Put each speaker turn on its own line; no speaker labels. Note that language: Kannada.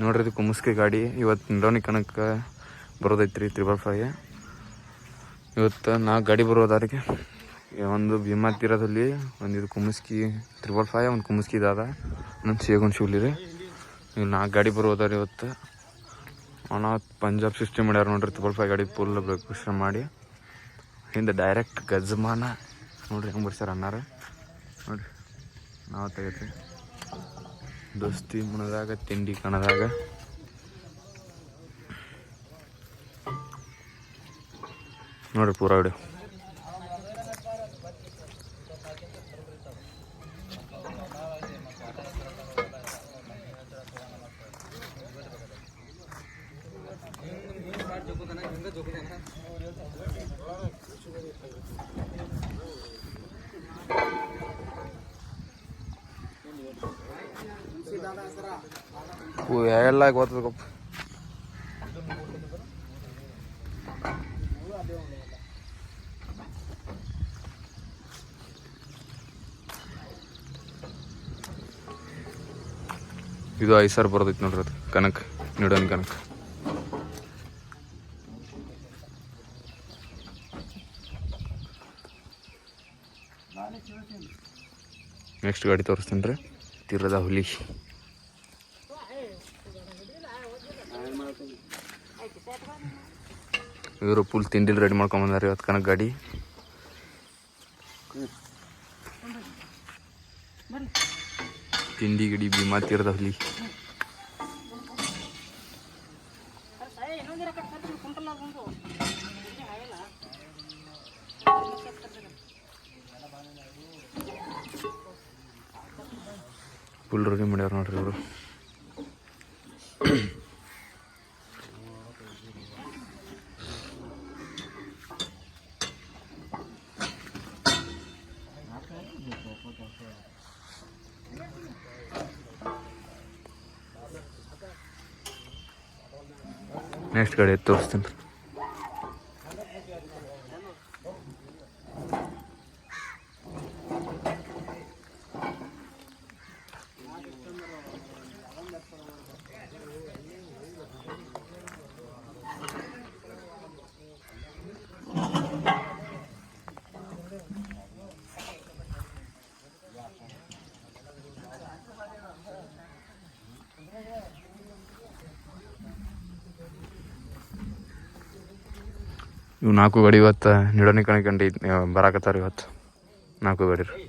ನೋಡ್ರಿ ಇದು ಕುಮಸ್ಕಿ ಗಾಡಿ. ಇವತ್ತು ನಿಡೋನಿ ಕನಕ ಬರೋದೈತ್ರಿ ತ್ರಿಬಲ್ ಫೈಗೆ ಇವತ್ತು ನಾಲ್ಕು ಗಾಡಿ ಬರೋದಾರಿಗೆ ಒಂದು ಭೀಮಾ ತೀರದಲ್ಲಿ ಒಂದು ಇದು ಕುಮಸ್ಕಿ ತ್ರಿಬಲ್ ಫೈ ಒಂದು ಕುಮಸ್ಕಿ ಇದಾದ. ನನ್ನ ಸೇಗೊಂದು ಶಿವ್ಲಿ ರೀ. ನಾಲ್ಕು ಗಾಡಿ ಬರೋದಾರಿ ಇವತ್ತು. ಅವನ ಪಂಜಾಬ್ ಸಿಸ್ಟಮ್ ಮಾಡ್ಯಾರ ನೋಡ್ರಿ, ತ್ರಿಬಲ್ ಫೈ ಗಾಡಿ ಫುಲ್ ಬ್ರೇಕ್ ಮಾಡಿ. ಹಿಂದೆ ಡೈರೆಕ್ಟ್ ಗಜಮಾನ. ನೋಡ್ರಿ ಹೆಂಗೆ ಬರ್ಸ್ಯಾರ ಅನ್ನಾರ. ನೋಡ್ರಿ, ನಾವು ತೆಗೈತಿ ದೋಸ್ತಿ ಮುಣದಾಗ ತಿಂಡಿ ಕಣದಾಗ. ನೋಡ್ರಿ ಪೂರಾ ವಿಡಿಯೋ ಎಲ್ಲ ಗೊತ್ತದಪ್ಪ ಇದು ಐದು ಸಾವಿರ ಬರ್ತೈತಿ ನೋಡ್ರಿ ಅದು. ಕನಕ, ನೀಡೋನ್ ಕನಕ. ನೆಕ್ಸ್ಟ್ ಗಾಡಿ ತೋರಿಸ್ತೀನಿ ರೀ. ತೀರದ ಹುಲಿ. ಇವರು ಫುಲ್ ತಿಂಡಿಲ್ ರೆಡಿ ಮಾಡ್ಕೊಂಬಂದಾರೆ ಇವತ್ತು ಕನಕ ಗಾಡಿ. ತಿಂಡಿ ಗಿಡಿ ಭೀಮಾ ತೀರದ ಹುಲಿ ಫುಲ್ ರೆಡಿ ಮಾಡ್ಯಾರ ನೋಡ್ರಿ ಇವರು. ನೆಕ್ಸ್ಟ್ ಗಾಡಿ ಎತ್ತು ತೋರಿಸ್ತೀನಿ ಇವು ನಾಲ್ಕು ಗಾಡಿ ಇವತ್ತು ನಿಡೋನಿ ಕಣಕಂಡು ಬರಾಕತ್ತಾರ ಇವತ್ತು. ನಾಲ್ಕು ಗಾಡಿ ರೀ